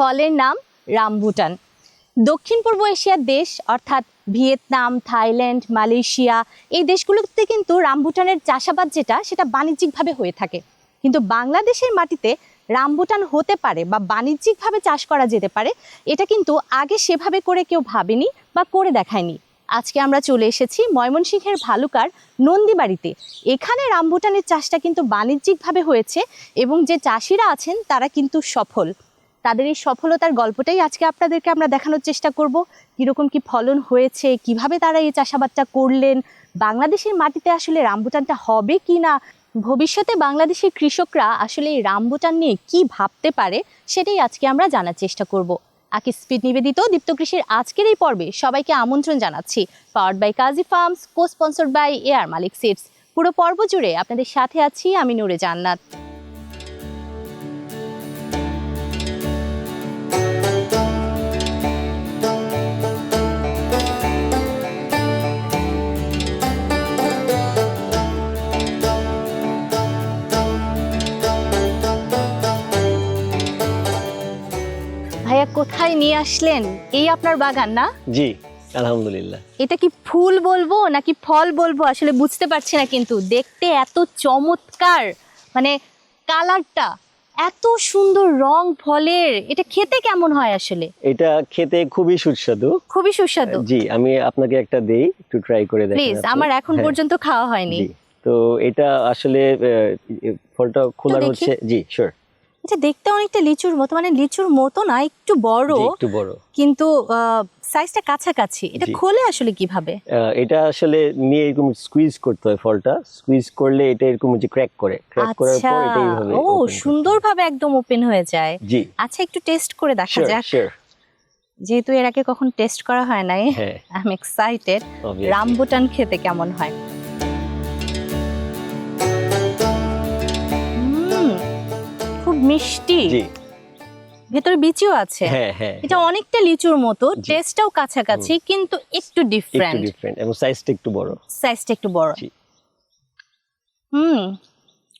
ফলের নাম রামবুটান দক্ষিণ পূর্ব এশিয়ার দেশ, অর্থাৎ ভিয়েতনাম, থাইল্যান্ড, মালয়েশিয়া, এই দেশগুলোতে কিন্তু রামবুটানের চাষাবাদ যেটা, সেটা বাণিজ্যিকভাবে হয়ে থাকে। কিন্তু বাংলাদেশের মাটিতে রামবুটান হতে পারে বা বাণিজ্যিকভাবে চাষ করা যেতে পারে, এটা কিন্তু আগে সেভাবে করে কেউ ভাবেনি বা করে দেখায়নি। আজকে আমরা চলে এসেছি ময়মনসিংহের ভালুকার নন্দীবাড়িতে। এখানে রামবুটানের চাষটা কিন্তু বাণিজ্যিকভাবে হয়েছে এবং যে চাষিরা আছেন, তারা কিন্তু সফল। তাদের এই সফলতার গল্পটাই আজকে আপনাদেরকে আমরা দেখানোর চেষ্টা করব। কীরকম কি ফলন হয়েছে, কীভাবে তারা এই চাষাবাদটা করলেন, বাংলাদেশের মাটিতে আসলে রামবুটানটা হবে কি না ভবিষ্যতে বাংলাদেশের কৃষকরা আসলে এই রামবুটান নিয়ে কি ভাবতে পারে, সেটাই আজকে আমরা জানার চেষ্টা করব। আকি স্পিড নিবেদিত দীপ্ত কৃষির আজকের এই পর্বে সবাইকে আমন্ত্রণ জানাচ্ছি। Powered by Kazi Farms Co sponsored by Air Malik Seeds পুরো পর্ব জুড়ে আপনাদের সাথে আছি আমি নূরে জান্নাত। ভাইয়া কোথায় নিয়ে আসলেন? এই আপনার বাগান না? জি আলহামদুলিল্লাহ। এটা কি ফুল বলব নাকি ফল বলব? আসলে বুঝতে পারছি না কিন্তু। দেখতে এত চমৎকার মানে কালারটা এত সুন্দর রং ফলের এটা খেতে কেমন হয় আসলে? এটা খেতে খুবই সুস্বাদু। খুবই সুস্বাদু। জি আমি আপনাকে একটা দেই একটু ট্রাই করে দেখেন প্লিজ আমার এখন হ্যাঁ, পর্যন্ত খাওয়া হয়নি। তো এটা আসলে ফলটা খোলার হচ্ছে জি শিওর এটা দেখতে অনেকটা লিচুর মতো মানে লিচুর মতো না একটু বড় একটু বড়। কিন্তু সাইজটা কাছাকাছি। এটা খোলে আসলে কীভাবে? এটা আসলে নিয়ে এরকম স্কুইজ করতে হয় ফলটা। স্কুইজ করলে এটা এরকম যে ক্র্যাক করে। ক্র্যাক করার আচ্ছা পর এটা এইভাবে ও সুন্দরভাবে একদম ওপেন হয়ে যায়। জি। আচ্ছা একটু টেস্ট করে দেখা যাক। যেহেতু এর আগে কখন টেস্ট করা হয় নাই আই এম এক্সাইটেড রামবুটান খেতে কেমন হয়? মিষ্টি। জি। ভেতরে বিচিও আছে। হ্যাঁ হ্যাঁ এটা অনেকটা লিচুর মতো। টেস্টটাও কাছাকাছি কিন্তু একটু একটু ডিফারেন্ট ডিফারেন্ট এবং সাইজটা একটু বড়। সাইজটা একটু বড়। হুম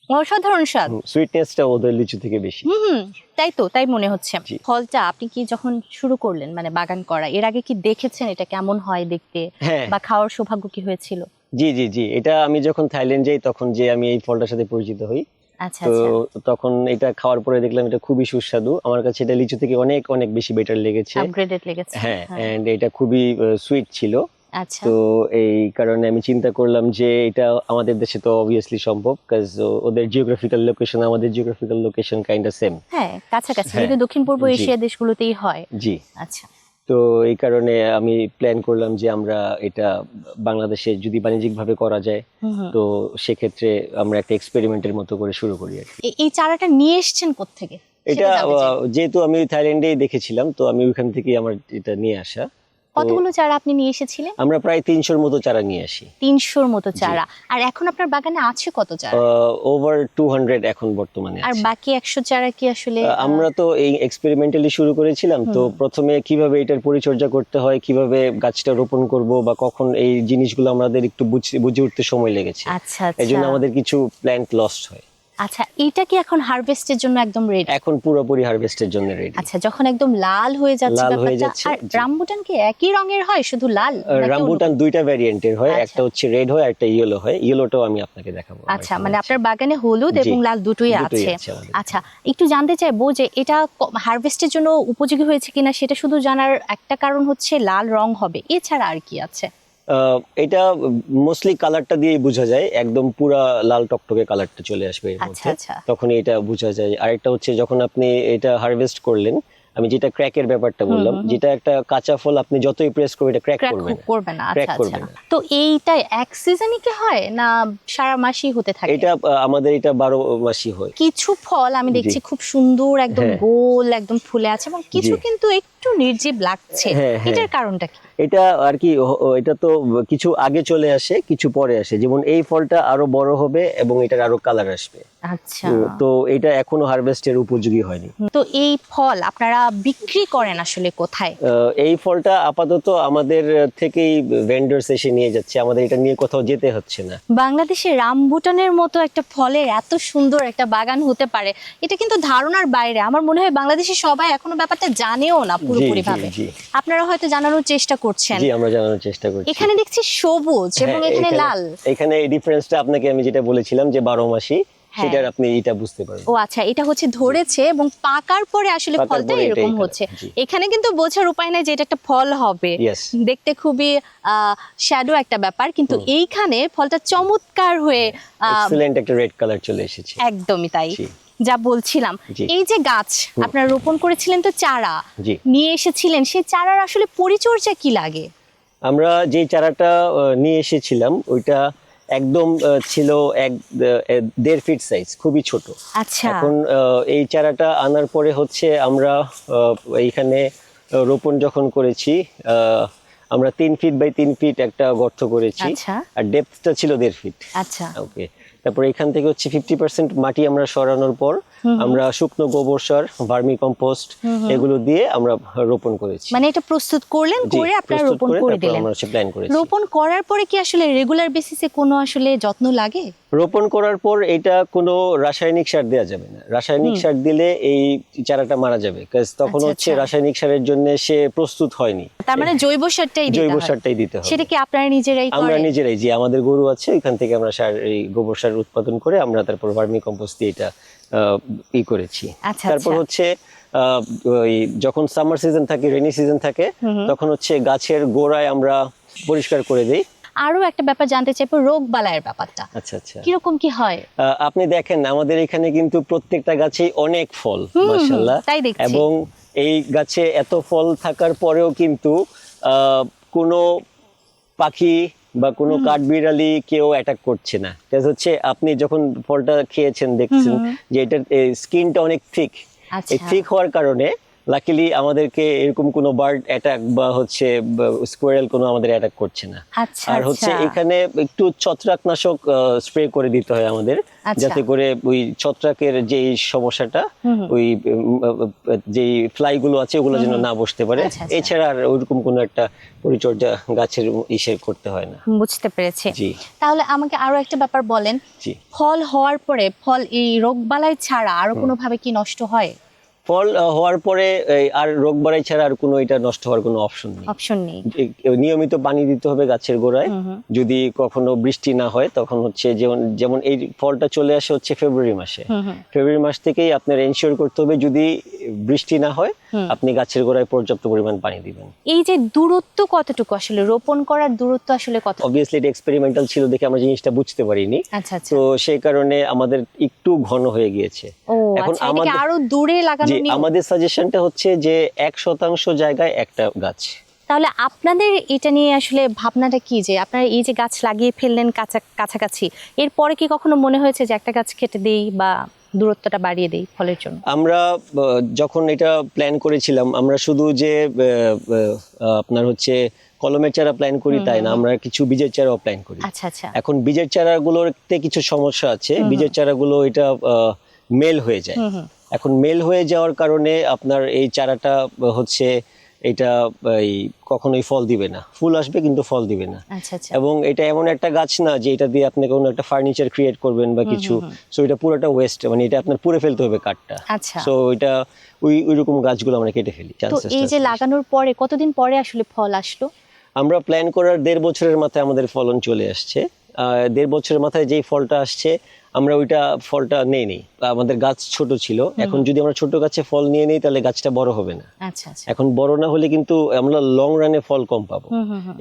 অসাধারণ স্বাদ। সুইটনেসটা ওদের লিচু থেকে বেশি। হুম তাই তো তাই মনে হচ্ছে। ফলটা আপনি কি যখন শুরু করলেন মানে বাগান করা এর আগে কি দেখেছেন এটা কেমন হয় দেখতে? হ্যাঁ। বা খাওয়ার সৌভাগ্য কি হয়েছিল? জি জি জি এটা আমি যখন থাইল্যান্ড যাই তখন যে আমি এই ফলটার সাথে পরিচিত হই তো আচ্ছা। তখন এটা খাওয়ার পরে দেখলাম এটা খুবই সুস্বাদু। আমার কাছে এটা লিচু থেকে অনেক অনেক বেশি বেটার লেগেছে। আপগ্রেডেড লেগেছে হ্যাঁ এন্ড এটা খুবই সুইট ছিল। আচ্ছা। তো এই কারণে আমি চিন্তা করলাম যে এটা আমাদের দেশে তো অবভিয়াসলি সম্ভব কাজ ওদের জিওগ্রাফিক্যাল লোকেশন আমাদের geographical location kind of same হ্যাঁ কাছাকাছি। হ্যাঁ, দক্ষিণ পূর্ব এশিয়া দেশগুলোতেই হয়। জি। আচ্ছা। তো এই কারণে আমি প্ল্যান করলাম যে আমরা এটা বাংলাদেশে যদি বাণিজ্যিকভাবে করা যায়। তো সেক্ষেত্রে আমরা একটা এক্সপেরিমেন্টের মতো করে শুরু করি আর কি। এই চারাটা নিয়ে এসেছেন কোত্থেকে? এটা যেহেতু আমি থাইল্যান্ডেই দেখেছিলাম তো আমি ওইখান থেকেই আমার এটা নিয়ে আসা। কতগুলো চারা আপনি নিয়ে এসেছিলেন? আমরা প্রায় তিনশোর মতো চারা নিয়ে আসি। তিনশোর মতো চারা। আর এখন আপনার বাগানে আছে কত চারা? ওভার টু হান্ড্রেড এখন বর্তমানে আর বাকি একশো চারা কি আসলে আমরা তো এই এক্সপেরিমেন্টালি শুরু করেছিলাম তো প্রথমে কীভাবে এটার পরিচর্যা করতে হয় কীভাবে গাছটা রোপণ করব বা কখন এই জিনিসগুলো আমাদের একটু বুঝ- উঠতে সময় লেগেছে। আচ্ছা এই জন্য আচ্ছা আমাদের কিছু প্ল্যান্ট লস্ট হয়। আচ্ছা এটা কি এখন হারভেস্টের জন্য একদম রেডি এখন পুরোপুরি হারভেস্টের জন্য রেডি আচ্ছা যখন একদম লাল হয়ে যাচ্ছে লাল হয়ে যাচ্ছে, আর রামবুটান কি একই রঙের হয় শুধু লাল রামবুটান দুইটা ভ্যারিয়েন্টের হয় আচ্ছা। একটা হচ্ছে রেড হয় একটা ইয়েলো হয়। ইয়েলোটাও আমি আপনাকে দেখাবো আচ্ছা মানে আপনার বাগানে হলুদ এবং লাল দুটোই আছে। আচ্ছা একটু জানতে চাইব যে এটা হারভেস্টের জন্য উপযোগী হয়েছে কিনা সেটা শুধু জানার একটা কারণ হচ্ছে লাল রং হবে এছাড়া আর কি আছে? এটা মোস্টলি কালারটা দিয়েই বোঝা যায়। একদম পুরা লাল টকটকে কালারটা চলে আসবে এর আচ্ছা মধ্যে। আচ্ছা। তখন এটা বোঝা যায়। আরেকটা হচ্ছে যখন আপনি এটা হারভেস্ট করলেন আমি যেটা ক্র্যাকের ব্যাপারটা বললাম। যেটা একটা কাঁচা ফল আপনি যতই প্রেস করবেন এটা ক্র্যাক ক্র্যাক করবে না। করবে না Crack আচ্ছা করবে না। তো এইটা এক সিজনই কি হয় না সারা মাসই হতে থাকে? এটা আমাদের এটা বারো মাসি হয়। কিছু ফল আমি দেখছি খুব সুন্দর একদম হ্যাঁ। গোল একদম ফুলে আছে এবং কিছু। কিন্তু একটু নির্জীব লাগছে। হ্যাঁ, হ্যাঁ। এটার কারণটা কি? এটা আর কি এটা তো কিছু আগে চলে আসে কিছু পরে আসে। যেমন এই ফলটা আরও বড় হবে এবং এটার আরও কালার আসবে। আচ্ছা। তো- তো এটা এখনও হারভেস্টের উপযোগী হয়নি। তো এই ফল আপনারা বিক্রি করেন আসলে কোথায়? এই ফলটা আপাতত আমাদের থেকেই ভেন্ডার্স এসে নিয়ে যাচ্ছে। আমাদের এটা নিয়ে কোথাও যেতে হচ্ছে না। বাংলাদেশে রামবুটানের মতো একটা ফলের এত সুন্দর একটা বাগান হতে পারে এটা কিন্তু ধারণার বাইরে। আমার মনে হয় বাংলাদেশে সবাই এখনও ব্যাপারটা জানেও না পুরোপুরি ভাবে। আপনারা হয়তো জানানোর চেষ্টা করছেন। জি আমরা জানানোর চেষ্টা করছি। এখানে দেখছি সবুজ এবং হ্যাঁ, এখানে লাল। এখানে এই ডিফারেন্সটা আপনাকে আমি যেটা বলেছিলাম যে বারো মাসি হ্যাঁ। সেটার আপনি এটা বুঝতে পারবেন ও আচ্ছা এটা হচ্ছে ধরেছে এবং পাকার পরে আসলে ফলটা এরকম হচ্ছে। এখানে কিন্তু বোঝার উপায় নাই যে এটা একটা ফল হবে। দেখতে খুবই শ্যাডো একটা ব্যাপার কিন্তু এইখানে ফলটা চমৎকার হয়ে এক্সিলেন্ট একটা রেড কালার চলে এসেছে। একদমই তাই। যা বলছিলাম। এই যে গাছ আপনারা রোপণ করেছিলেন তো চারা। নিয়ে এসেছিলেন সেই চারার আসলে পরিচর্যা কি লাগে? আমরা যে চারাটা নিয়ে এসেছিলাম ওইটা একদম ছিল এক দেড় ফিট সাইজ খুবই ছোট। আচ্ছা। এখন এই চারাটা আনার পরে হচ্ছে আমরা এইখানে রোপণ যখন করেছি আহ, আমরা তিন ফিট বাই তিন ফিট একটা গর্ত করেছি। আচ্ছা। আর ডেপথটা ছিল দেড় ফিট। আচ্ছা। ওকে তারপর এখান থেকে হচ্ছে ফিফটি পার্সেন্ট মাটি আমরা সরানোর পর আমরা শুকনো গোবর সার ভার্মি কম্পোস্ট এগুলো দিয়ে আমরা রোপণ করেছি। মানে এটা প্রস্তুত করলেন করে আপনারা রোপণ করে দিলেন। আমরা প্ল্যান করেছি। রোপণ করার পরে কি আসলে রেগুলার বেসিসে কোনো আসলে যত্ন লাগে? রোপণ করার পর এটা কোনো রাসায়নিক সার দেওয়া যাবে না। রাসায়নিক সার দিলে এই চারাটা মারা যাবে তখন আচ্ছা, হচ্ছে আচ্ছা। রাসায়নিক সারের জন্য সে প্রস্তুত হয়নি। তার মানে জৈব সারটাই দিতে জৈব সারটাই দিতে হবে। সেটা কি আপনারা নিজেরাই আমরা নিজেরাই যে আমাদের গরু আছে ওইখান থেকে আমরা সার এই গোবর সার উৎপাদন করে আমরা তারপর ভার্মি কম্পোস্ট দিয়ে এটা ই করেছি। আচ্ছা, তারপর আচ্ছা। হচ্ছে ওই যখন সামার সিজন থাকে রেনি সিজন থাকে তখন হচ্ছে গাছের গোড়ায় আমরা পরিষ্কার করে দিই। আরও একটা ব্যাপার জানতে চাইব রোগ বালায়ের ব্যাপারটা। আচ্ছা আচ্ছা। কীরকম কি হয়? আহ, আপনি দেখেন আমাদের এখানে কিন্তু প্রত্যেকটা গাছেই অনেক ফল মাশাআল্লাহ। তাই দেখছি। এবং এই গাছে এত ফল থাকার পরেও কিন্তু আহ, কোনো পাখি বা কোনো কাঠবিড়ালি কেউ অ্যাটাক করছে না। কাজ হচ্ছে আপনি যখন ফলটা খেয়েছেন দেখছেন যে এটার স্কিনটা অনেক থিক আচ্ছা। এই থিক হওয়ার কারণে লাকিলি আমাদেরকে এরকম কোনো বার্ড অ্যাটাক বা হচ্ছে স্কোয়ারেল কোনো আমাদের অ্যাটাক করছে না। আচ্ছা, আর হচ্ছে আচ্ছা। এখানে একটু ছত্রাকনাশক স্প্রে করে দিতে হয় আমাদের। আচ্ছা। যাতে করে ওই ছত্রাকের যে সমস্যাটা ওই যে ফ্লাই গুলো আছে ওগুলো যেন না বসতে পারে। এছাড়া আর ওইরকম কোনো একটা পরিচর্যা গাছের ইসের করতে হয় না। বুঝতে পেরেছি। জি। তাহলে আমাকে আরও একটা ব্যাপার বলেন। ফল হওয়ার পরে ফল এই রোগ বালাই ছাড়া আরও কোনো ভাবে কি নষ্ট হয়? ফল হওয়ার পরে আর রোগ বাড়াই ছাড়া আর কোনো এটা নষ্ট হওয়ার কোনো অপশন নেই। অপশন নেই। নিয়মিত পানি দিতে হবে গাছের গোড়ায়। যদি কখনো বৃষ্টি না হয় তখন হচ্ছে যেমন যেমন এই ফলটা চলে আসে হচ্ছে ফেব্রুয়ারি মাসে। ফেব্রুয়ারি মাস থেকেই আপনার এনশিওর করতে হবে যদি বৃষ্টি না হয় আপনি গাছের গোড়ায় পর্যাপ্ত পরিমাণ পানি দিবেন। এই যে দূরত্ব কতটুকু আসলে রোপণ করার দূরত্ব আসলে কত? অবভিয়াসলি এটা এক্সপেরিমেন্টাল ছিল দেখে আমরা জিনিসটা বুঝতে পারিনি। আচ্ছা আচ্ছা। তো সেই কারণে আমাদের একটু ঘন হয়ে গিয়েছে। এখন আচ্ছা আমাদের আরও দূরে লাগানো? আমাদের সাজেশনটা হচ্ছে যে এক শতাংশ জায়গায় একটা গাছ। তাহলে আপনাদের এটা নিয়ে আসলে ভাবনাটা কি যে আপনারা এই যে গাছ লাগিয়ে ফেললেন কাছা কাছাকাছি এরপরে কি কখনো মনে হয়েছে যে একটা গাছ কেটে দেই বা দূরত্বটা বাড়িয়ে দেই ফলের জন্য। আমরা যখন এটা প্ল্যান করেছিলাম আমরা শুধু যে আপনার হচ্ছে কলমের চারা প্ল্যান করি তাই না আমরা কিছু বীজের চারাও প্ল্যান করি। আচ্ছা আচ্ছা। এখন বীজের চারাগুলোতে কিছু সমস্যা আছে বীজের চারাগুলো এটা মেল হয়ে যায়। এখন মেল হয়ে যাওয়ার কারণে আপনার এই চারাটা হচ্ছে এটা এই কখনোই ফল দিবে না। ফুল আসবে কিন্তু ফল দিবে না। আচ্ছা আচ্ছা। এবং এটা এমন একটা গাছ না যে এটা দিয়ে আপনি কোনো একটা ফার্নিচার ক্রিয়েট করবেন বা কিছু। সো এটা পুরোটা ওয়েস্ট মানে এটা আপনার পুড়ে ফেলতে হবে কাঠটা। আচ্ছা। সো এটা ওই ওইরকম গাছগুলো আমরা কেটে ফেলি তো এই যে লাগানোর পরে কতদিন পরে আসলে ফল আসলো? আমরা প্ল্যান করার দেড় বছরের মাথায় আমাদের ফলন চলে আসছে। দেড় বছরের মাথায় যেই ফলটা আসছে আমরা ওইটা ফলটা নেই নেই আমাদের গাছ ছোট ছিল। এখন যদি আমরা ছোট গাছে ফল নিয়ে নিই তাহলে গাছটা বড় হবে না। আচ্ছা আচ্ছা। এখন বড় না হলে কিন্তু আমরা লং রানে ফল কম পাবো।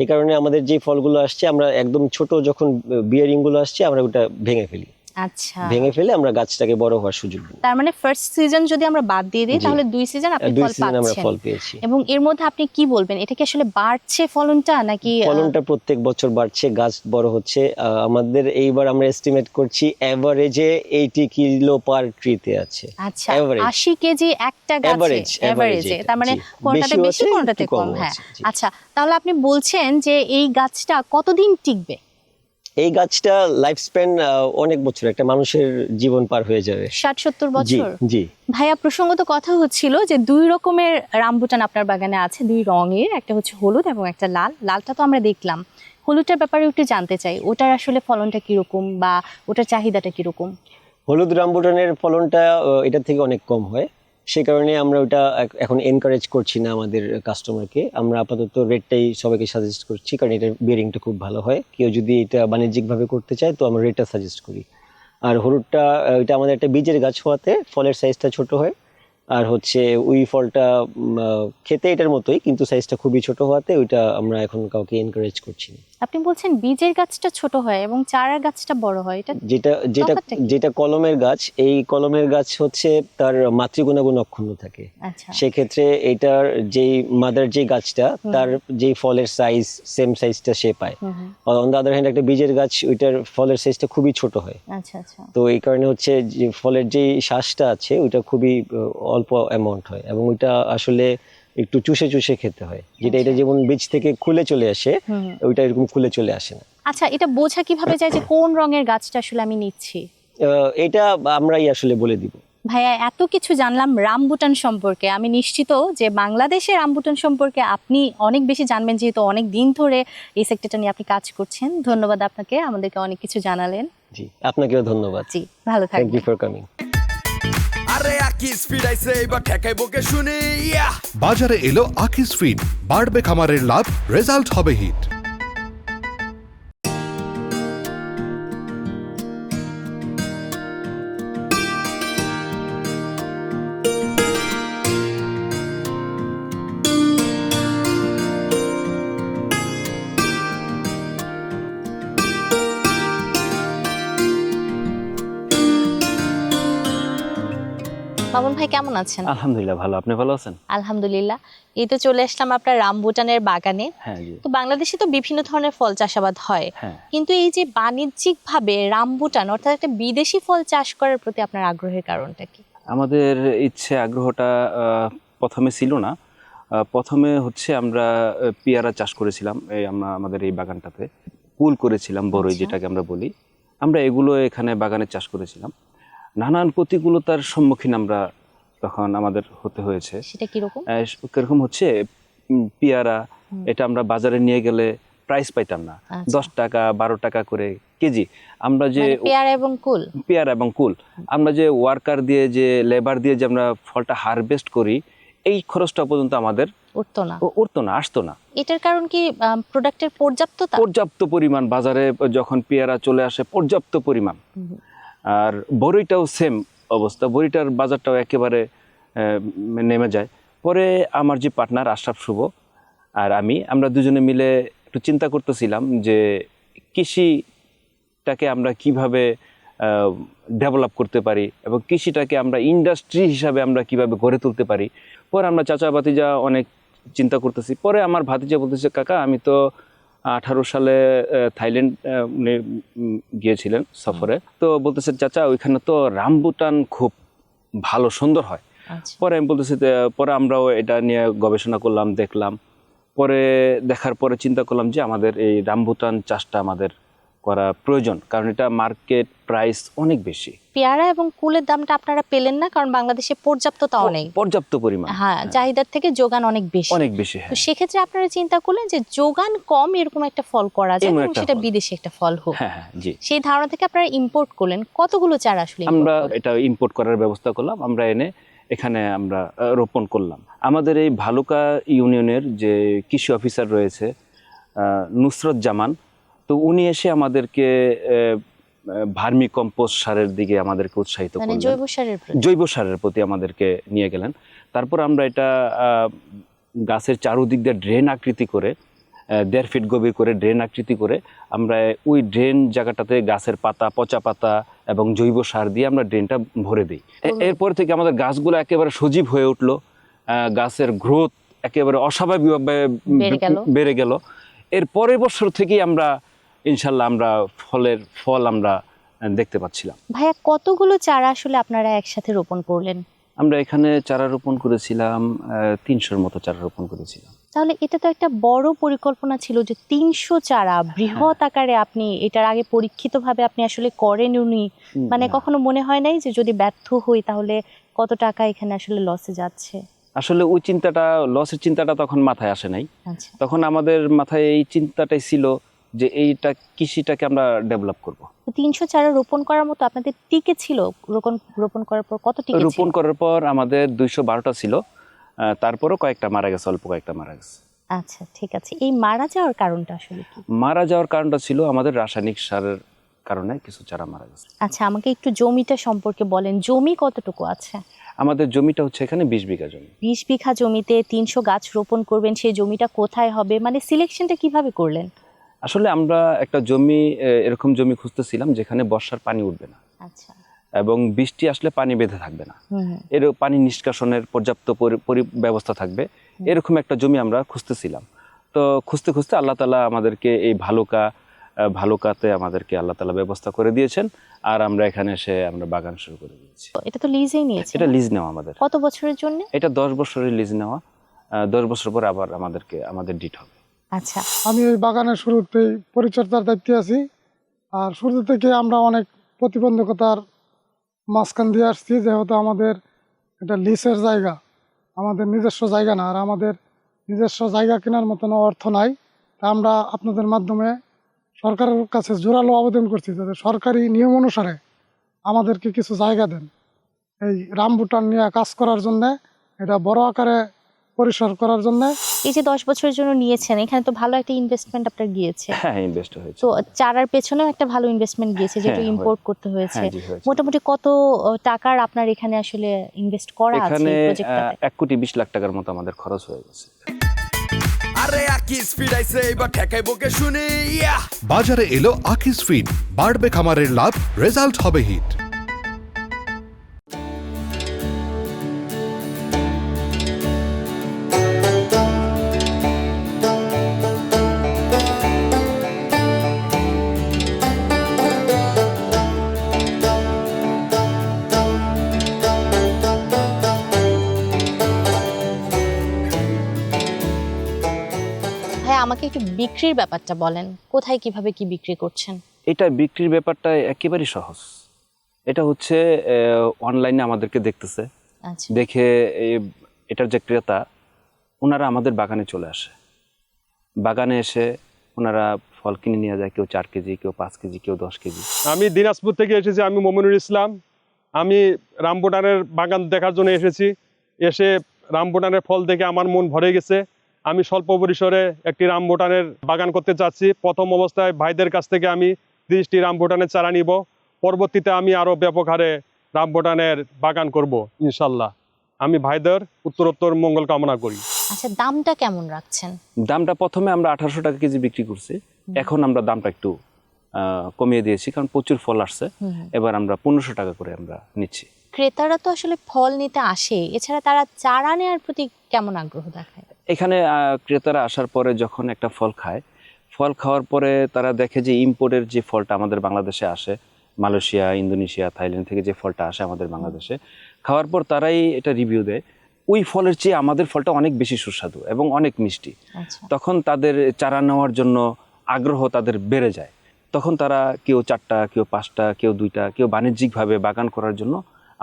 এই কারণে আমাদের যে ফলগুলো আসছে আমরা একদম ছোট যখন বিয়ারিংগুলো আসছে আমরা ওটা ভেঙে ফেলি। আচ্ছা। ভেঙে ফেলে আমরা গাছটাকে বড় হওয়ার সুযোগ দিই। তার মানে ফার্স্ট সিজন যদি আমরা বাদ দিয়ে দিই তাহলে দুই সিজন আপনি ফল সিজন আমরা ফল পেয়েছি। এবং এর মধ্যে আপনি কি বলবেন? এটা কি আসলে বাড়ছে ফলনটা নাকি ফলনটা প্রত্যেক বছর বাড়ছে গাছ বড় হচ্ছে। আমাদের এইবার আমরা এস্টিমেট করছি এভারেজে এইটি কিলো পার ট্রিতে আছে। আচ্ছা average। আশি কেজি একটা গাছে। Average এভারেজে তার মানে কোনটাতে বেশি কোনটাতে কম হ্যাঁ। আচ্ছা তাহলে আপনি বলছেন যে এই গাছটা কতদিন টিকবে? এই গাছটা লাইফ স্প্যান অনেক বছর একটা মানুষের জীবন পার হয়ে যাবে। ষাট সত্তর বছর? জি। ভাইয়া প্রসঙ্গত কথা হচ্ছিল যে দুই রকমের রামবুটান আপনার বাগানে আছে দুই রঙের একটা হচ্ছে হলুদ এবং একটা লাল। লালটা তো আমরা দেখলাম। হলুদটার ব্যাপারে একটু জানতে চাই ওটার আসলে ফলনটা কীরকম বা ওটার চাহিদাটা কীরকম? হলুদ রামবুটানের ফলনটা এটার থেকে অনেক কম হয়। সে কারণে আমরা ওটা এখন এনকারেজ করছি না আমাদের কাস্টমারকে আমরা আপাতত রেটটাই সবাইকে সাজেস্ট করছি, কারণ এটার বিয়ারিংটা খুব ভালো হয়। কেউ যদি এটা বাণিজ্যিকভাবে করতে চায়, তো আমরা রেটটা সাজেস্ট করি। আর হলুদটা এটা আমাদের একটা বীজের গাছ হওয়াতে ফলের সাইজটা ছোট হয়। আর হচ্ছে ওই ফলটা খেতে এটার মতোই, কিন্তু সাইজটা খুবই ছোট হওয়াতে ওইটা আমরা এখন কাউকে এনকারেজ করছি না। আপনি বলছেন বীজের গাছটা ছোট হয় এবং চারার গাছটা বড় হয় এটা যেটা যেটা যেটা কলমের গাছ এই কলমের গাছ হচ্ছে তার মাতৃগুণাগুণ অক্ষুণ্ণ থাকে। আচ্ছা। সেক্ষেত্রে এটার যেই মাদার যে গাছটা তার যেই ফলের সাইজ সেম সাইজটা সে পায়। অন দ্য আদার হ্যান্ড একটা বীজের গাছ ওইটার ফলের সাইজটা খুবই ছোট হয়। আচ্ছা আচ্ছা। তো এই কারণে হচ্ছে যে ফলের যে শ্বাসটা আছে ওইটা খুবই অল্প অ্যামাউন্ট হয় এবং ওইটা আসলে একটু চুষে চুষে খেতে হয়। যেটা এটা যেমন বীজ থেকে খুলে চলে আসে। ওইটা এরকম খুলে চলে আসে না। আচ্ছা এটা বোঝা কীভাবে যায় যে কোন রঙের গাছটা আসলে আমি নিচ্ছি? এটা আমরাই আসলে বলে দিব। ভাইয়া এত কিছু জানলাম রামবুটান সম্পর্কে। আমি নিশ্চিত যে বাংলাদেশের রামবুটান সম্পর্কে আপনি অনেক বেশি জানবেন যেহেতু অনেক দিন ধরে এই সেক্টরটা নিয়ে আপনি কাজ করছেন। ধন্যবাদ আপনাকে আমাদেরকে অনেক কিছু জানালেন। জি আপনাকেও ধন্যবাদ। জি ভালো থাকবেন থ্যাংক ইউ ফর কামিং আরে ফিড আইছে এবার ঠেকাই বকে শুনে ইয়া বাজারে এলো আকিস ফিড বাড়বে খামারের লাভ রেজাল্ট হবে হিট মামুন ভাই কেমন আছেন? আলহামদুলিল্লাহ ভালো। আপনি ভালো আছেন? আলহামদুলিল্লাহ। এই তো চলে আসলাম আপনার রামবুটানের বাগানে। হ্যাঁ তো বাংলাদেশে তো বিভিন্ন ধরনের ফল চাষাবাদ হয়। হ্যাঁ। কিন্তু এই যে বাণিজ্যিকভাবে রামবুটান অর্থাৎ একটা বিদেশি ফল চাষ করার প্রতি আপনার আগ্রহের কারণটা কি? আমাদের ইচ্ছে আগ্রহটা প্রথমে ছিল না। প্রথমে হচ্ছে আমরা পেয়ারা চাষ করেছিলাম এই আমরা আমাদের এই বাগানটাতে। কুল করেছিলাম বড়ই আচ্ছা। যেটাকে আমরা বলি। আমরা এগুলো এখানে বাগানে চাষ করেছিলাম। নানান প্রতিকূলতার সম্মুখীন আমরা তখন আমাদের হতে হয়েছে। সেটা কীরকম? কীরকম হচ্ছে পেয়ারা এটা আমরা বাজারে নিয়ে গেলে প্রাইস পাইতাম না। আচ্ছা। দশ টাকা বারো টাকা করে কেজি। আমরা যে মানে পেয়ারা এবং কুল? পেয়ারা এবং কুল। আমরা যে ওয়ার্কার দিয়ে যে লেবার দিয়ে যে আমরা ফলটা হারভেস্ট করি এই খরচটা পর্যন্ত আমাদের উঠতো না। উঠতো না আসতো না। এটার কারণ কি প্রোডাক্টের পর্যাপ্ততা? পর্যাপ্ত পরিমাণ বাজারে যখন পেয়ারা চলে আসে পর্যাপ্ত পরিমাণ। আর বড়িটাও সেম অবস্থা। বড়িটার বাজারটাও একেবারে নেমে যায়। পরে আমার যে পার্টনার আশরাফ শুভ আর আমি, আমরা দুজনে মিলে একটু চিন্তা করতেছিলাম যে কৃষিটাকে আমরা কীভাবে ডেভেলপ করতে পারি এবং কৃষিটাকে আমরা ইন্ডাস্ট্রি হিসাবে আমরা কীভাবে গড়ে তুলতে পারি। পরে আমরা চাচা ভাতিজা অনেক চিন্তা করতেছি। পরে আমার ভাতিজা বলতেছে, কাকা, আমি তো আঠারো সালে থাইল্যান্ড উনি গিয়েছিলেন সফরে। তো বলতেছে চাচা ওইখানে তো রামবুটান খুব ভালো সুন্দর হয়। আচ্ছা। পরে আমি বলতেছি পরে আমরাও এটা নিয়ে গবেষণা করলাম দেখলাম। পরে দেখার পরে চিন্তা করলাম যে আমাদের এই রামবুটান চাষটা আমাদের করা প্রয়োজন কারণ এটা মার্কেট প্রাইস অনেক বেশি। পেয়ারা এবং কুলের দামটা আপনারা পেলেন না কারণ বাংলাদেশে পর্যাপ্ততাও নেই। পর্যাপ্ত পরিমাণ হ্যাঁ চাহিদার থেকে যোগান অনেক বেশি। অনেক বেশি তো হ্যাঁ সেক্ষেত্রে আপনারা চিন্তা করলেন যে যোগান কম এরকম একটা ফল করা যায় এবং সেটা। বিদেশি একটা ফল হোক। হ্যাঁ হ্যাঁ জি। সেই ধারণা থেকে আপনারা ইম্পোর্ট করলেন। কতগুলো চারা আসলে আমরা এটা ইম্পোর্ট করার ব্যবস্থা করলাম। আমরা এনে এখানে আমরা রোপণ করলাম। আমাদের এই ভালুকা ইউনিয়নের যে কৃষি অফিসার রয়েছে নুসরত জামান তো উনি এসে আমাদেরকে ভার্মি কম্পোস্ট সারের দিকে আমাদেরকে উৎসাহিত মানে করলেন। জৈব সারের জৈব সারের প্রতি আমাদেরকে নিয়ে গেলেন। তারপর আমরা এটা গাছের চারুদিক দিয়ে ড্রেন আকৃতি করে দেড় ফিট গভীর করে ড্রেন আকৃতি করে আমরা ওই ড্রেন জায়গাটাতে গাছের পাতা পচা পাতা এবং জৈব সার দিয়ে আমরা ড্রেনটা ভরে দিই। এরপর থেকে আমাদের গাছগুলো একেবারে সজীব হয়ে উঠল। গাছের গ্রোথ একেবারে অস্বাভাবিকভাবে বেড়ে গেল। বেড়ে গেল। এর পরের বছর থেকেই আমরা ইনশাল্লাহ আমরা ফলের ফল আমরা দেখতে পাচ্ছিলাম। ভাইয়া কতগুলো চারা আসলে আপনারা একসাথে রোপণ করলেন? আমরা এখানে চারা রোপণ করেছিলাম তিনশোর মতো চারা রোপণ করেছিলাম। তাহলে এটা তো একটা বড় পরিকল্পনা ছিল যে তিনশো চারা বৃহৎ আকারে আপনি এটার আগে পরীক্ষিতভাবে আপনি আসলে করেন উনি। মানে কখনো মনে হয় নাই যে যদি ব্যর্থ হই তাহলে কত টাকা এখানে আসলে লসে যাচ্ছে? আসলে ওই চিন্তাটা লসের চিন্তাটা তখন মাথায় আসে নাই। আচ্ছা। তখন আমাদের মাথায় এই চিন্তাটাই ছিল যে এইটা কৃষিটাকে আমরা ডেভেলপ করব। তিনশো চারা রোপণ করার মতো আপনাদের টিকে ছিল? রোপণ রোপণ করার পর কত টিকে রোপণ করার পর আমাদের দুইশো বারোটা ছিল। তারপরও কয়েকটা মারা গেছে অল্প কয়েকটা মারা গেছে। আচ্ছা ঠিক আছে। এই মারা যাওয়ার কারণটা আসলে কি? মারা যাওয়ার কারণটা ছিল আমাদের রাসায়নিক সারের কারণে কিছু চারা মারা গেছে। আচ্ছা আমাকে একটু জমিটা সম্পর্কে বলেন। জমি কতটুকু আছে? আমাদের জমিটা হচ্ছে এখানে বিশ বিঘা জমি। বিশ বিঘা জমিতে তিনশো গাছ রোপণ করবেন সেই জমিটা কোথায় হবে? মানে সিলেকশনটা কীভাবে করলেন? আসলে আমরা একটা জমি এরকম জমি খুঁজতেছিলাম যেখানে বর্ষার পানি উঠবে না। আচ্ছা। এবং বৃষ্টি আসলে পানি বেঁধে থাকবে না। এর পানি নিষ্কাশনের পর্যাপ্ত পরি- পরি- ব্যবস্থা থাকবে। এরকম একটা জমি আমরা খুঁজতেছিলাম। তো খুঁজতে খুঁজতে আল্লাহ তালা আমাদেরকে এই ভালুকা ভালুকাতে আমাদেরকে আল্লাহ তালা ব্যবস্থা করে দিয়েছেন। আর আমরা এখানে এসে আমরা বাগান শুরু করে দিয়েছি। এটা তো লিজেই নিয়েছে এটা লিজ নেওয়া আমাদের। কত বছরের জন্য? এটা দশ বছরের লিজ নেওয়া। দশ বছর পর আবার আমাদেরকে আমাদের ডিট হবে। আচ্ছা। আমি এই বাগানের শুরুতেই পরিচর্যার দায়িত্বে আছি। আর শুরু থেকে আমরা অনেক প্রতিবন্ধকতার মাঝখান দিয়ে আসছি, যেহেতু আমাদের এটা লিসের জায়গা। আমাদের নিজস্ব জায়গা না, আর আমাদের নিজস্ব জায়গা কেনার মতন অর্থ নাই। তা আমরা আপনাদের মাধ্যমে সরকারের কাছে জোরালো আবেদন করছি যাতে সরকারি নিয়ম অনুসারে আমাদেরকে কিছু জায়গা দেন। এই রামবুটান নিয়ে কাজ করার জন্যে এটা বড় আকারে পরিসর করার জন্যে? এই যে দশ বছরের জন্য নিয়েছেন এখানে তো ভালো একটা ইনভেস্টমেন্ট আপনার গিয়েছে। হ্যাঁ ইনভেস্ট হয়েছে। তো চারার পেছনেও একটা ভালো ইনভেস্টমেন্ট গিয়েছে যেটা হ্যাঁ, ইম্পোর্ট করতে হয়েছে। হ্যাঁ হয়েছে। মোটামুটি কত টাকার আপনার এখানে আসলে ইনভেস্ট করা আছে এখানে এই আহ, প্রজেক্টটাতে এক কোটি বিশ লাখ টাকার মতো আমাদের খরচ হয়ে গেছে। আরে আকি স্পিড আইছে এবার ঠেকাই বকে শুনি বাজারে এলো আকিস ফিড বাড়বে খামারের লাভ রেজাল্ট হবে হিট একটু বিক্রির ব্যাপারটা বলেন? কোথায় কীভাবে কি বিক্রি করছেন? এটা বিক্রির ব্যাপারটা একেবারেই সহজ। এটা হচ্ছে অনলাইনে আমাদেরকে দেখতেছে। আচ্ছা। দেখে এটার যে ক্রেতা ওনারা আমাদের বাগানে চলে আসে। বাগানে এসে ওনারা ফল কিনে নিয়ে যায় কেউ চার কেজি কেউ পাঁচ কেজি কেউ দশ কেজি। আমি দিনাজপুর থেকে এসেছি আমি মমিনুল ইসলাম। আমি রামবুটানের বাগান দেখার জন্য এসেছি। এসে রামবুটানের ফল দেখে আমার মন ভরে গেছে। আমি স্বল্প পরিসরে একটি রামবুটানের বাগান করতে চাচ্ছি প্রথম অবস্থায় ভাইদের কাছ থেকে আমি তিরিশটি রামবুটানের চারা নিব। পরবর্তীতে আমি আরও ব্যাপক হারে রামবুটানের বাগান করব ইনশাল্লাহ। আমি ভাইদের উত্তরোত্তর মঙ্গল কামনা করি। আচ্ছা দামটা কেমন রাখছেন? দামটা প্রথমে আমরা আঠারোশো টাকা কেজি বিক্রি করছি। এখন আমরা দামটা একটু আহ, কমিয়ে দিয়েছি কারণ প্রচুর ফল আসছে। এবার আমরা পনেরোশো টাকা করে আমরা নিচ্ছি। ক্রেতারা তো আসলে ফল নিতে আসে। এছাড়া তারা চারা নেওয়ার প্রতি কেমন আগ্রহ দেখায়? এখানে ক্রেতারা আসার পরে যখন একটা ফল খায় ফল খাওয়ার পরে তারা দেখে যে ইম্পোর্টের যে ফলটা আমাদের বাংলাদেশে আসে মালয়েশিয়া ইন্দোনেশিয়া থাইল্যান্ড থেকে যে ফলটা আসে আমাদের বাংলাদেশে খাওয়ার পর তারাই এটা রিভিউ দেয় ওই ফলের চেয়ে আমাদের ফলটা অনেক বেশি সুস্বাদু এবং অনেক মিষ্টি। আচ্ছা। তখন তাদের চারা নেওয়ার জন্য আগ্রহ তাদের বেড়ে যায়। তখন তারা কেউ চারটা কেউ পাঁচটা কেউ দুইটা কেউ বাণিজ্যিকভাবে বাগান করার জন্য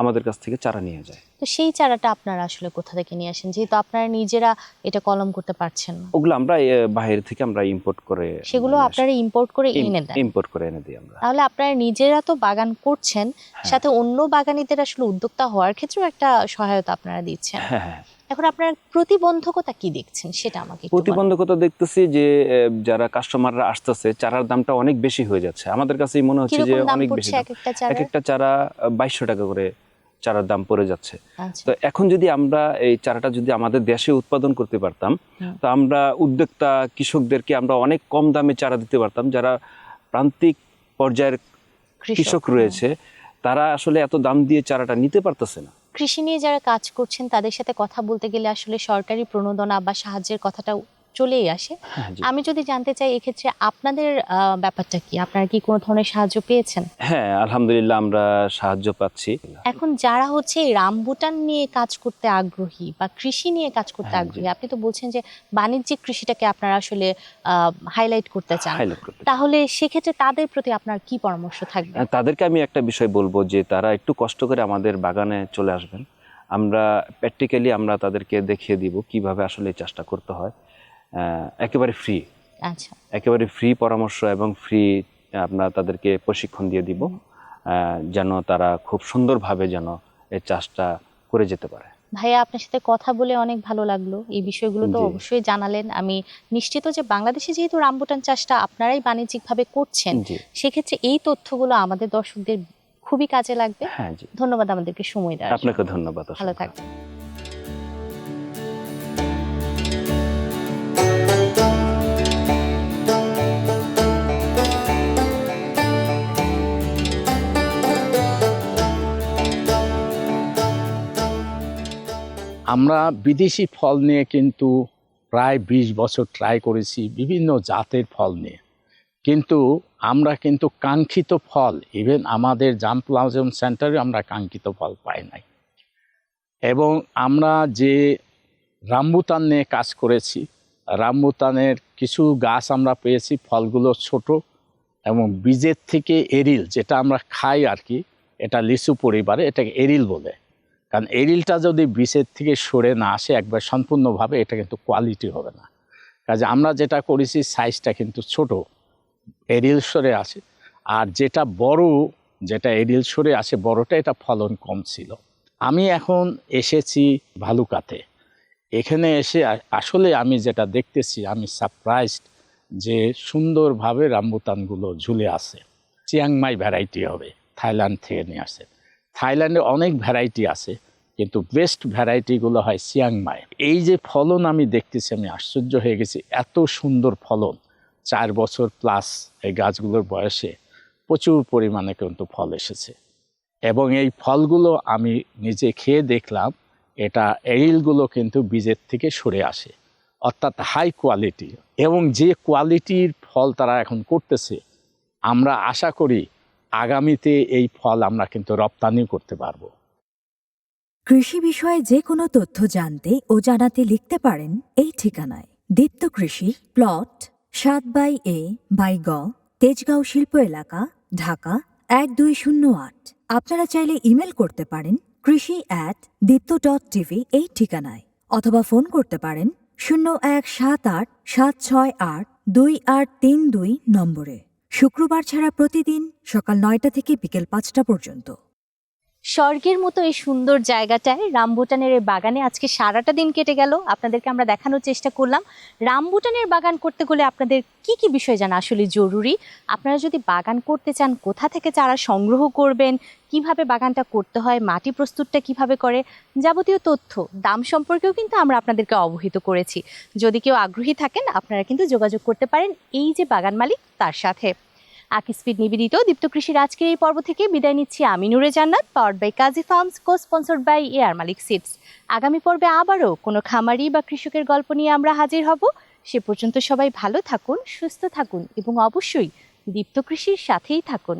আমাদের কাছ থেকে চারা নিয়ে যায়। তো সেই চারাটা আপনারা আসলে কোথা থেকে নিয়ে আসেন? যেহেতু আপনারা নিজেরা এটা কলম করতে পারছেন না। ওগুলো আমরা বাইরে থেকে আমরা ইম্পোর্ট করে সেগুলো আপনারা ইম্পোর্ট করে এনে দেন। ইম্পোর্ট করে এনে দিই আমরা। তাহলে আপনারা নিজেরা তো বাগান করছেন হ্যাঁ। সাথে অন্য বাগানীদের আসলে উদ্যোক্তা হওয়ার ক্ষেত্রেও একটা সহায়তা আপনারা দিচ্ছেন। হ্যাঁ হ্যাঁ। এখন আপনার প্রতিবন্ধকতা কি দেখছেন সেটা আমাকে প্রতিবন্ধকতা দেখতেছি যে যারা কাস্টমাররা আসতেছে চারার দামটা অনেক বেশি হয়ে যাচ্ছে। আমাদের কাছে মনে হচ্ছে যে অনেক বেশি। এক একটা চারা একটা চারা বাইশশো টাকা করে চারার দাম পড়ে যাচ্ছে। আচ্ছা। তো এখন যদি আমরা এই চারাটা যদি আমাদের দেশে উৎপাদন করতে পারতাম তো আমরা উদ্যোক্তা কৃষকদেরকে আমরা অনেক কম দামে চারা দিতে পারতাম। যারা প্রান্তিক পর্যায়ের কৃষক রয়েছে তারা আসলে এত দাম দিয়ে চারাটা নিতে পারতেছে না। কৃষি নিয়ে যারা কাজ করছেন তাদের সাথে কথা বলতে গেলে আসলে সরকারি প্রণোদনা বা সাহায্যের কথাটাও চলেই আসে। হ্যাঁ আমি যদি জানতে চাই এক্ষেত্রে আপনাদের ব্যাপারটা কি? আপনারা কি কোনো ধরনের সাহায্য পেয়েছেন? হ্যাঁ আলহামদুলিল্লাহ আমরা সাহায্য পাচ্ছি। এখন যারা হচ্ছে রামবুটান নিয়ে কাজ করতে আগ্রহী বা কৃষি নিয়ে কাজ করতে হ্যাঁ, আগ্রহী আপনি তো বলছেন যে বাণিজ্যিক কৃষিটাকে আপনারা আসলে হাইলাইট করতে চান। তাহলে সেক্ষেত্রে তাদের প্রতি আপনার কি পরামর্শ থাকবে? তাদেরকে আমি একটা বিষয় বলব যে তারা একটু কষ্ট করে আমাদের বাগানে চলে আসবেন। আমরা প্র্যাকটিক্যালি আমরা তাদেরকে দেখিয়ে দিব কীভাবে আসলে এই চাষটা করতে হয়। একেবারে ফ্রি আচ্ছা। একেবারে ফ্রি পরামর্শ এবং ফ্রি আমরা তাদেরকে প্রশিক্ষণ দিয়ে দিব যেন তারা খুব সুন্দরভাবে যেন এই চাষটা করে যেতে পারে। ভাইয়া আপনার সাথে কথা বলে অনেক ভালো লাগল। এই বিষয়গুলো তো অবশ্যই জানালেন। আমি নিশ্চিত যে বাংলাদেশে যেহেতু রামবুটান চাষটা আপনারাই বাণিজ্যিকভাবে করছেন সেক্ষেত্রে এই তথ্যগুলো আমাদের দর্শকদের খুবই কাজে লাগবে। হ্যাঁ ধন্যবাদ আমাদেরকে সময় দেওয়া আপনাকে ধন্যবাদ ভালো থাকবেন। আমরা বিদেশি ফল নিয়ে কিন্তু প্রায় বিশ বছর ট্রাই করেছি বিভিন্ন জাতের ফল নিয়ে। কিন্তু আমরা কিন্তু কাঙ্ক্ষিত ফল ইভেন আমাদের জাম প্লাজম সেন্টারে আমরা কাঙ্ক্ষিত ফল পাই নাই। এবং আমরা যে রামবুতান নিয়ে কাজ করেছি, রামবুতানের কিছু গাছ আমরা পেয়েছি, ফলগুলো ছোট এবং বীজের থেকে এরিল, যেটা আমরা খাই আর কি, এটা লিচু পরিবারে, এটাকে এরিল বলে। কারণ এরিলটা যদি বীজের থেকে সরে না আসে একবার সম্পূর্ণভাবে, এটা কিন্তু কোয়ালিটি হবে না। কাজে আমরা যেটা করেছি সাইজটা কিন্তু ছোট। এরিল সরে আসে। আর যেটা বড়, যেটা এরিল সরে আসে, বড়টা এটা ফলন কম ছিল। আমি এখন এসেছি ভালুকাতে। এখানে এসে আসলে আমি যেটা দেখতেছি, আমি সারপ্রাইজড যে সুন্দরভাবে রামবুতানগুলো ঝুলে আছে। চিয়াংমাই ভ্যারাইটি হবে থাইল্যান্ড থেকে নিয়ে আসে। থাইল্যান্ডে অনেক ভ্যারাইটি আছে, কিন্তু বেস্ট ভ্যারাইটিগুলো হয় চিয়াংমাই এই যে ফলন আমি দেখতেছি, আমি আশ্চর্য হয়ে গেছি, এত সুন্দর ফলন। চার বছর প্লাস এই গাছগুলোর বয়সে প্রচুর পরিমাণে কিন্তু ফল এসেছে। এবং এই ফলগুলো আমি নিজে খেয়ে দেখলাম, এটা এরিলগুলো কিন্তু বীজের থেকে সরে আসে, অর্থাৎ হাই কোয়ালিটি এবং যে কোয়ালিটির ফল তারা এখন করতেছে, আমরা আশা করি আগামীতে এই ফল আমরা কিন্তু রপ্তানি করতে পারব। কৃষি বিষয়ে যে কোনো তথ্য জানতে ও জানাতে লিখতে পারেন এই ঠিকানায়। দীপ্ত কৃষি, প্লট, সাত বাই এ, বাই গ, তেজগাঁও শিল্প এলাকা, ঢাকা, এক দুই শূন্য আট। আপনারা চাইলে ইমেল করতে পারেন কৃষি অ্যাট দীপ্ত ডট টিভি এই ঠিকানায়। অথবা ফোন করতে পারেন শূন্য এক সাত আট সাত ছয় আট দুই আট তিন দুই নম্বরে। শুক্রবার ছাড়া প্রতিদিন সকাল নয়টা থেকে বিকেল পাঁচটা পর্যন্ত। স্বর্গের মতো এই সুন্দর জায়গাটায় রামবুটানের এই বাগানে আজকে সারাটা দিন কেটে গেল। আপনাদেরকে আমরা দেখানোর চেষ্টা করলাম। রামবুটানের বাগান করতে গেলে আপনাদের কি কি বিষয় জানা আসলে জরুরি? আপনারা যদি বাগান করতে চান, কোথা থেকে চারা সংগ্রহ করবেন? কীভাবে বাগানটা করতে হয়? মাটি প্রস্তুতটা কীভাবে করে? যাবতীয় তথ্য, দাম সম্পর্কেও কিন্তু আমরা আপনাদেরকে অবহিত করেছি। যদি কেউ আগ্রহী থাকেন, আপনারা কিন্তু যোগাযোগ করতে পারেন এই যে বাগান মালিক তার সাথে। আকিসফিড নিবেদিত দীপ্ত কৃষির আজকের এই পর্ব থেকে বিদায় নিচ্ছি আমি Nure Jannat powered by Kazi Farms Co sponsored by Air Malik Seeds আগামী পর্বে আবারও কোনো খামারি বা কৃষকের গল্প নিয়ে আমরা হাজির হব। সে পর্যন্ত সবাই ভালো থাকুন, সুস্থ থাকুন এবং অবশ্যই দীপ্ত কৃষির সাথেই থাকুন।